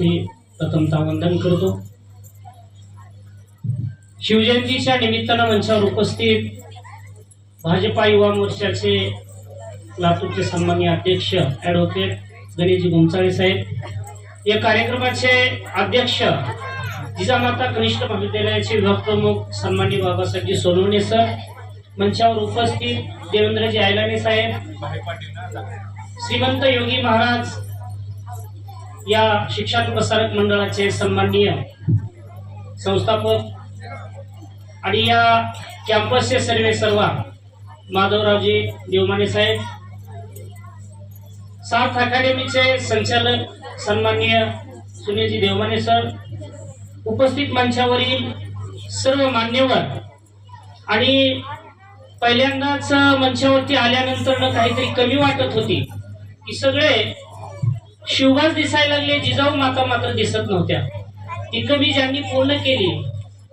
चरणी प्रथमता वंदन करतो. शिवजयंतीच्या निमित्तानं मंचावर उपस्थित भाजपा युवा मोर्चाचे लातूरचे सन्मान्य अध्यक्ष ॲडव्होकेट गणेशजी गोंचाळे साहेब या कार्यक्रमाचे अध्यक्ष जिजामाता कनिष्ठ महाविद्यालयाचे विभाग प्रमुख सन्मान्य बाबासाहेबजी सोनवणे सर मंचावर उपस्थित देवेंद्रजी आयलाने साहेब श्रीमंत योगी महाराज या शिक्षा प्रसारक मंडळाचे सन्माननीय संस्थापक आणि या कॅम्पसचे सर्वे सर्वा माधवरावजी देवमाने साहेब सार्थ अकॅडमीचे संचालक सन्माननीय सुनीलजी देवमाने सर उपस्थित मंचावरील सर्व मान्यवर आणि पहिल्यांदाच मंचावरती आल्यानंतर काहीतरी कमी वाटत होती की सगळे शिवगास दिसायला लागले जिजाऊ माता मात्र दिसत नव्हत्या. ती कमी ज्यांनी पूर्ण केली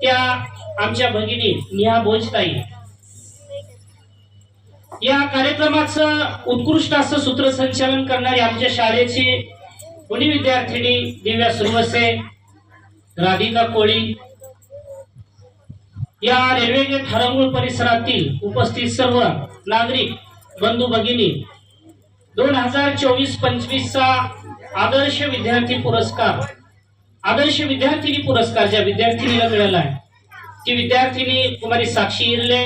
त्या आमच्या भगिनी निहा भोजताई. या कार्यक्रमाचं उत्कृष्ट असं सूत्रसंचालन करणारी आमच्या शाळेची मुली विद्यार्थिनी दिव्या सुरवसे राधिका कोळी या रेल्वे गेट हरंगुळ परिसरातील उपस्थित सर्व नागरिक बंधू भगिनी दोन हजार चोवीस पंचवीसचा आदर्श विद्यार्थी पुरस्कार. आदर्श विद्यार्थिनी पुरस्कार ज्या विद्यार्थिनीला मिळाला आहे ती विद्यार्थिनी कुमारी साक्षी इरले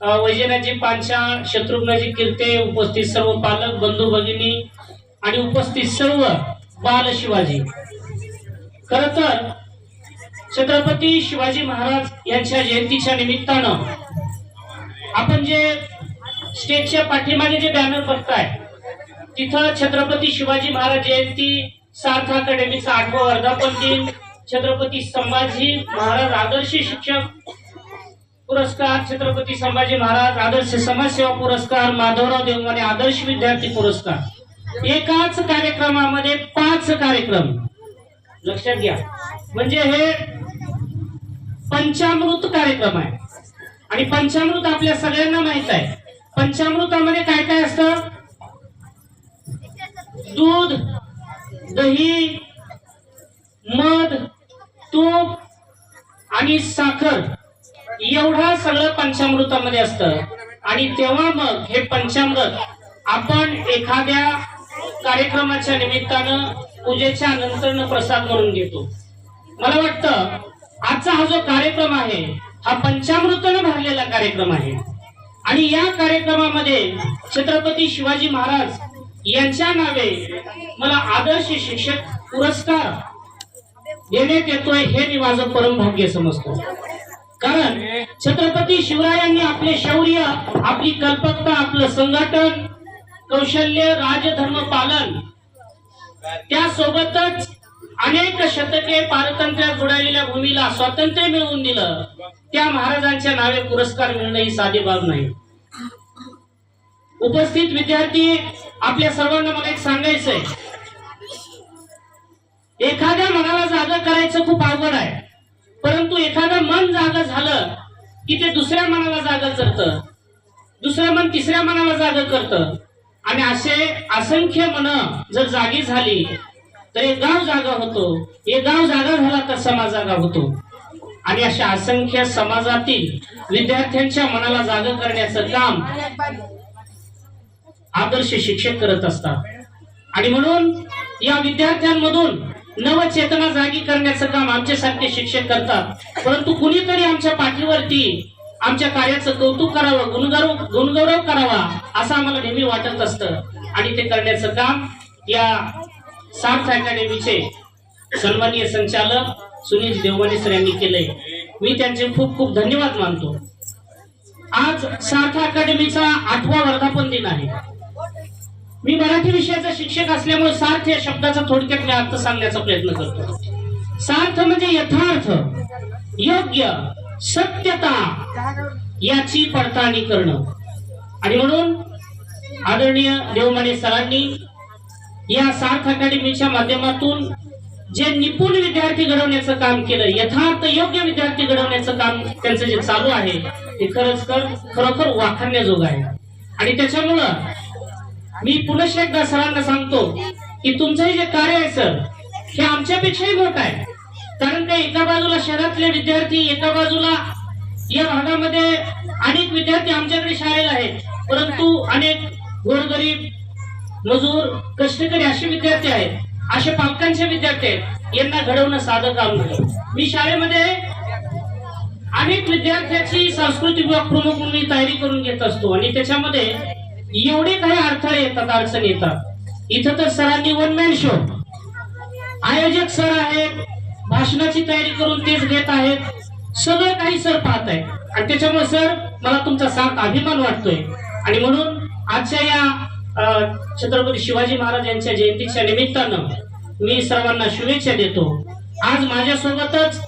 अ, वैजनाथजी पांचा शत्रुघ्नजी कीर्ते उपस्थित सर्व पालक बंधू भगिनी आणि उपस्थित सर्व बाल शिवाजी. खर तर छत्रपती शिवाजी महाराज यांच्या जयंतीच्या निमित्तानं आपण जे स्टेजच्या पाठीमागे जे बॅनर बघताय तिथं छत्रपती शिवाजी महाराज जयंती सार्थ अकॅडमीचा आठवा वर्धापन दिन छत्रपती संभाजी महाराज आदर्श शिक्षक पुरस्कार छत्रपती संभाजी महाराज आदर्श समाजसेवा पुरस्कार माधवराव देवमाने आदर्श विद्यार्थी पुरस्कार. एकाच कार्यक्रमामध्ये पाच कार्यक्रम. लक्षात घ्या. म्हणजे हे पंचामृत कार्यक्रम आहे. आणि पंचामृत आपल्या सगळ्यांना माहीत आहे. पंचामृतामध्ये काय काय असतं? दूध दही मध तूप आणि साखर. एवढा सगळं पंचामृतामध्ये असतं. आणि तेव्हा मग हे पंचामृत आपण एखाद्या कार्यक्रमाच्या निमित्तानं पूजेच्या नंतर प्रसाद म्हणून घेतो मला वाटतं आजचा हा जो कार्यक्रम आहे हा पंचामृतानं भरलेला कार्यक्रम आहे. आणि या कार्यक्रमामध्ये छत्रपती शिवाजी महाराज यांच्या नावे मला आदर्श शिक्षक पुरस्कार देण्यात येतोय हे मी माझं परमभाग्य समजतो. कारण छत्रपती शिवरायांनी आपले शौर्य आपली कल्पकता आपलं संघटन कौशल्य राजधर्म पालन त्यासोबतच अनेक शतके पारतंत्र्यात बुडालेल्या भूमीला स्वातंत्र्य मिळवून दिलं. त्या महाराजांच्या नावे पुरस्कार मिळणं ही साधी बाब नाही. उपस्थित विद्यार्थी आपल्या सर्वांना मला एक सांगायचंय. एखाद्या मनाला जागा करायचं खूप अवघड आहे. परंतु एखादं मन जागा झालं की ते दुसऱ्या मनाला जागा करतं. दुसरं मन तिसऱ्या मनाला जागा करतं. आणि असे असंख्य मन जर जागी झाली तर एक गाव जागा होतो. एक गाव जागा झाला तर समाज जागा होतो. आणि अशा असंख्य समाजातील विद्यार्थ्यांच्या मनाला जाग करण्याचं काम आदर्श शिक्षक करत असतात. आणि म्हणून या विद्यार्थ्यांमधून नवचेतना जागी करण्याचं काम आमच्यासारखे शिक्षक करतात. परंतु कुणीतरी आमच्या पाठीवरती आमच्या कार्याचं कौतुक करावं गुणगौरव गुणगौरव करावा असं आम्हाला नेहमी वाटत असतं. आणि ते करण्याचं काम या सार्थ अकॅडमीचे सन्माननीय संचालक सुनील देवमाने सर यांनी केलंय. मी त्यांचे खूप खूप धन्यवाद मानतो. आज सारथा अकॅडमीचा आठवा वर्धापन दिन आहे. मी मराठी विषयाचा शिक्षक असल्यामुळे सार्थ या शब्दाचा थोडक्यात मी अर्थ सांगण्याचा प्रयत्न करतो. सार्थ म्हणजे यथार्थ योग्य सत्यता याची पडताळणी करणं. आणि म्हणून आदरणीय देवमाने सरांनी या सार्थ अकॅडमीच्या माध्यमातून जे निपुण विद्यार्थी घडवण्याचं काम केलं यथार्थ योग्य विद्यार्थी घडवण्याचं काम त्यांचं जे चालू आहे ते खरंच तर खरोखर वाखाणण्याजोग आहे. आणि त्याच्यामुळं मी पुनश एकदा सरांना सांगतो की तुमचं हे जे कार्य आहे सर हे आमच्यापेक्षाही मोठं आहे. कारण ते एका बाजूला शहरातले विद्यार्थी एका बाजूला या भागामध्ये अनेक विद्यार्थी आमच्याकडे शाळेला आहेत. परंतु अनेक गोरगरीब मजूर कष्टकरी असे विद्यार्थी आहेत. असे पालकांचे विद्यार्थी आहेत. यांना घडवणं साधं काम नाही मी शाळेमध्ये अनेक विद्यार्थ्याची सांस्कृतिक विभाग प्रमुख म्हणून मी तयारी करून घेत असतो. आणि त्याच्यामध्ये एवढे काही अडथळे येतात अडचण येतात. इथं तर सरांनी वन मॅन शो आयोजक सर आहेत भाषणाची तयारी करून तेच घेत आहेत. सगळं काही सर पाहत आहेत. आणि त्याच्यामुळे सर मला तुमचा साथ अभिमान वाटतोय. आणि म्हणून आजच्या या छत्रपती शिवाजी महाराज यांच्या जयंतीच्या निमित्तानं मी सर्वांना शुभेच्छा देतो. आज माझ्यासोबतच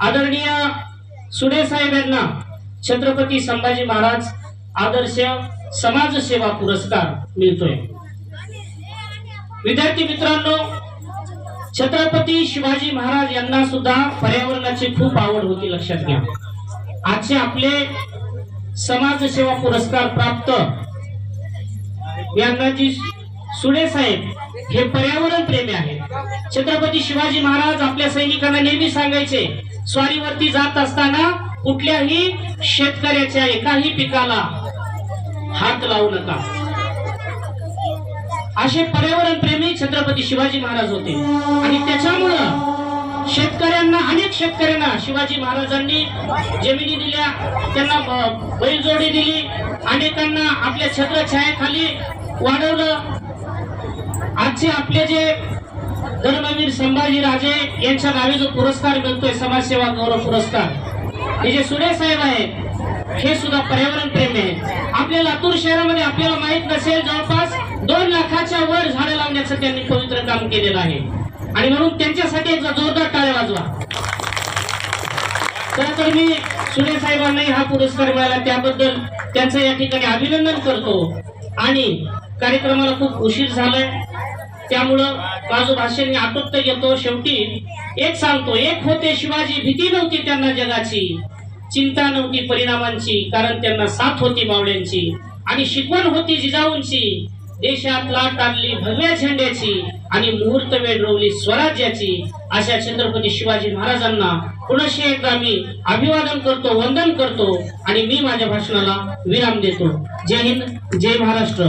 आदरणीय सुडे साहेब यांना छत्रपती संभाजी महाराज आदर्श समाजसेवा पुरस्कार मिळतोय. विद्यार्थी मित्रांनो छत्रपती शिवाजी महाराज यांना सुद्धा पर्यावरणाची खूप आवड होती लक्षात घ्या. आजचे आपले समाजसेवा पुरस्कार प्राप्त यांनाजी सुडे साहेब हे पर्यावरण प्रेमी आहेत. छत्रपती शिवाजी महाराज आपल्या सैनिकांना नेहमी सांगायचे स्वारीवरती जात असताना कुठल्याही शेतकऱ्याच्या एकाही पिकाला हात लावू नका. असे पर्यावरण प्रेमी छत्रपती शिवाजी महाराज होते. आणि त्याच्यामुळं शेतकऱ्यांना अनेक शेतकऱ्यांना शिवाजी महाराजांनी जमिनी दिल्या त्यांना बैलजोडी दिली अनेकांना आपल्या छत्रछायाखाली वाढवलं. आजचे आपले जे धर्मवीर संभाजी राजे यांच्या नावे जो पुरस्कार मिळतोय समाजसेवा गौरव पुरस्कार हे जे सुडे साहेब आहेत हे सुद्धा पर्यावरण प्रेमी आहेत. आपल्या लातूर शहरामध्ये आपल्याला माहीत नसेल जवळपास दोन लाखाच्या वर झाडे लावण्याचं त्यांनी पवित्र काम केलेलं आहे. आणि म्हणून त्यांच्यासाठी एक जोरदार टाळ्या वाजवा. खरं तर मी सुने साहेबांनाही हा पुरस्कार मिळाला. त्याबद्दल त्यांचं या ठिकाणी अभिनंदन करतो. आणि कार्यक्रमाला खूप उशीर झालाय. त्यामुळं माझं भाषण मी आटोपत घेतो. शेवटी एक सांगतो एक होते शिवाजी भीती नव्हती त्यांना जगाची. चिंता नव्हती परिणामांची कारण त्यांना साथ होती मावळ्यांची. आणि शिकवण होती जिजाऊंची. देशात लाट आणली भगव्या झेंड्याची आणि मुहूर्त वेळ रोवली स्वराज्याची. अशा छत्रपती शिवाजी महाराजांना पुनश्च एकदा मी अभिवादन करतो वंदन करतो आणि मी माझ्या भाषणाला विराम देतो. जय हिंद जय महाराष्ट्र.